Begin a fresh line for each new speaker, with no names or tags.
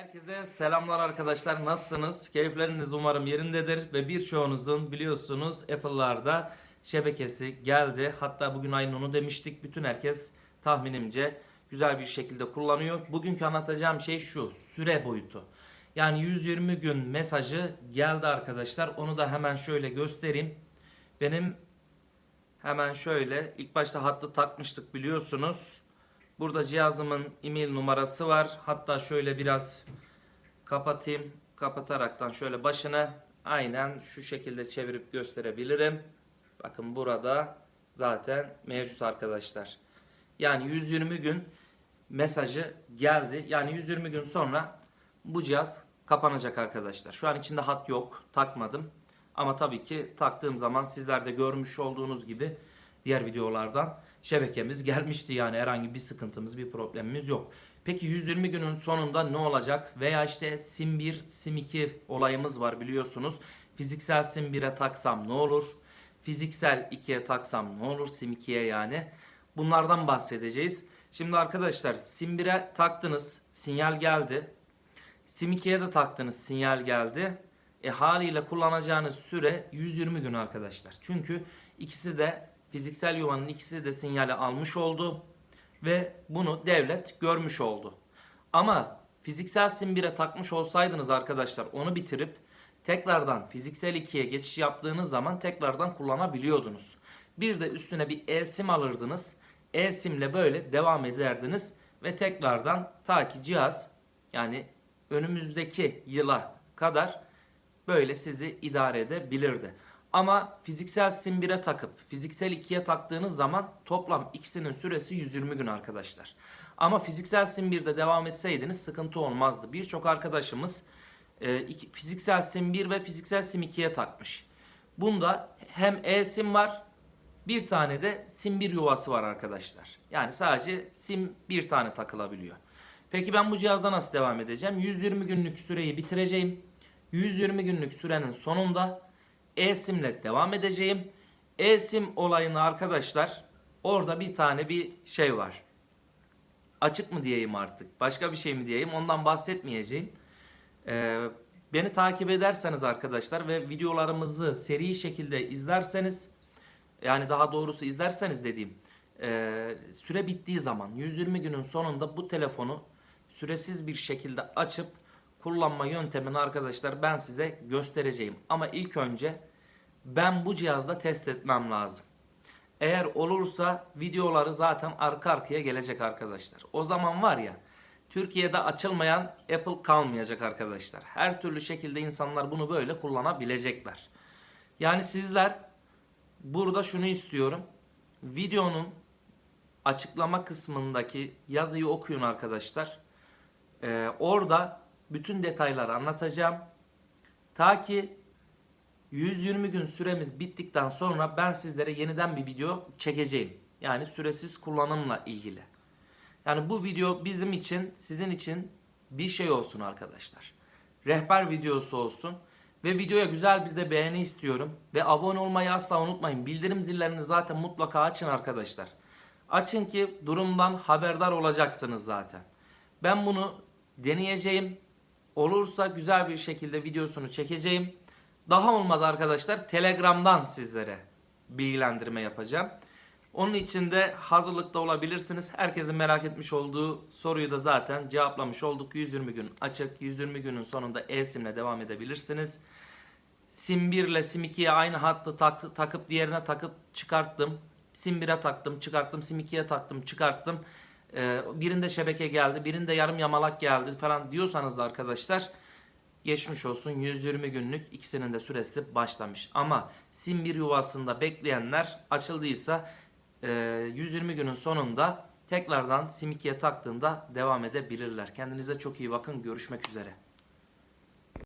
Herkese selamlar arkadaşlar. Nasılsınız? Keyifleriniz umarım yerindedir ve birçoğunuzun biliyorsunuz Apple'larda şebekesi geldi. Hatta bugün aynı onu demiştik. Bütün herkes tahminimce güzel bir şekilde kullanıyor. Bugünkü anlatacağım şey şu. Süre boyutu. Yani 120 gün mesajı geldi arkadaşlar. Onu da hemen şöyle göstereyim. Benim hemen şöyle ilk başta hattı takmıştık biliyorsunuz. Burada cihazımın e-mail numarası var. Hatta şöyle biraz kapatayım. Kapataraktan şöyle başına aynen şu şekilde çevirip gösterebilirim. Bakın burada zaten mevcut arkadaşlar. Yani 120 gün mesajı geldi. Yani 120 gün sonra bu cihaz kapanacak arkadaşlar. Şu an içinde hat yok. Takmadım. Ama tabii ki taktığım zaman sizler de görmüş olduğunuz gibi diğer videolardan şebekemiz gelmişti. Yani herhangi bir sıkıntımız, bir problemimiz yok. Peki 120 günün sonunda ne olacak? Veya işte sim 1, sim 2 olayımız var biliyorsunuz. Fiziksel sim 1'e taksam ne olur? Fiziksel 2'ye taksam ne olur? Sim 2'ye yani. Bunlardan bahsedeceğiz. Şimdi arkadaşlar sim 1'e taktınız. Sinyal geldi. Sim 2'ye de taktınız. Sinyal geldi. E haliyle kullanacağınız süre 120 gün arkadaşlar. Çünkü ikisi de fiziksel yuvanın ikisi de sinyali almış oldu ve bunu devlet görmüş oldu. Ama fiziksel sim 1'e takmış olsaydınız arkadaşlar onu bitirip tekrardan fiziksel 2'ye geçiş yaptığınız zaman tekrardan kullanabiliyordunuz. Bir de üstüne bir e-sim alırdınız. E-simle böyle devam ederdiniz ve tekrardan ta ki cihaz yani önümüzdeki yıla kadar böyle sizi idare edebilirdi. Ama fiziksel sim 1'e takıp fiziksel 2'ye taktığınız zaman toplam ikisinin süresi 120 gün arkadaşlar. Ama fiziksel sim 1'de devam etseydiniz sıkıntı olmazdı. Birçok arkadaşımız e, iki, fiziksel sim 1 ve fiziksel sim 2'ye takmış. Bunda hem e-sim var bir tane de sim 1 yuvası var arkadaşlar. Yani sadece sim bir tane takılabiliyor. Peki ben bu cihazda nasıl devam edeceğim? 120 günlük süreyi bitireceğim. 120 günlük sürenin sonunda e-simle devam edeceğim. E-sim olayını arkadaşlar orada bir tane bir şey var. Açık mı diyeyim artık? Başka bir şey mi diyeyim? Ondan bahsetmeyeceğim. Ee, beni takip ederseniz arkadaşlar ve videolarımızı seri şekilde izlerseniz yani daha doğrusu izlerseniz dediğim e, süre bittiği zaman 120 günün sonunda bu telefonu süresiz bir şekilde açıp kullanma yöntemini arkadaşlar ben size göstereceğim. Ama ilk önce ben bu cihazda test etmem lazım. Eğer olursa videoları zaten arka arkaya gelecek arkadaşlar. O zaman var ya Türkiye'de açılmayan Apple kalmayacak arkadaşlar. Her türlü şekilde insanlar bunu böyle kullanabilecekler. Yani sizler burada şunu istiyorum. Videonun açıklama kısmındaki yazıyı okuyun arkadaşlar. Ee, orada bütün detayları anlatacağım. Ta ki 120 gün süremiz bittikten sonra ben sizlere yeniden bir video çekeceğim. Yani süresiz kullanımla ilgili. Yani bu video bizim için, sizin için bir şey olsun arkadaşlar. Rehber videosu olsun. Ve videoya güzel bir de beğeni istiyorum. Ve abone olmayı asla unutmayın. Bildirim zillerini zaten mutlaka açın arkadaşlar. Açın ki durumdan haberdar olacaksınız zaten. Ben bunu deneyeceğim. Olursa güzel bir şekilde videosunu çekeceğim. Daha olmadı arkadaşlar Telegram'dan sizlere bilgilendirme yapacağım. Onun için de hazırlıkta olabilirsiniz. Herkesin merak etmiş olduğu soruyu da zaten cevaplamış olduk. 120 gün açık. 120 günün sonunda e-simle devam edebilirsiniz. Sim 1 ile Sim 2'ye aynı hattı tak, takıp diğerine takıp çıkarttım. Sim 1'e taktım, çıkarttım. Sim 2'ye taktım, çıkarttım. Ee, birinde şebeke geldi, birinde yarım yamalak geldi falan diyorsanız da arkadaşlar geçmiş olsun 120 günlük ikisinin de süresi başlamış. Ama sim 1 yuvasında bekleyenler açıldıysa e, 120 günün sonunda tekrardan sim 2'ye taktığında devam edebilirler. Kendinize çok iyi bakın. Görüşmek üzere.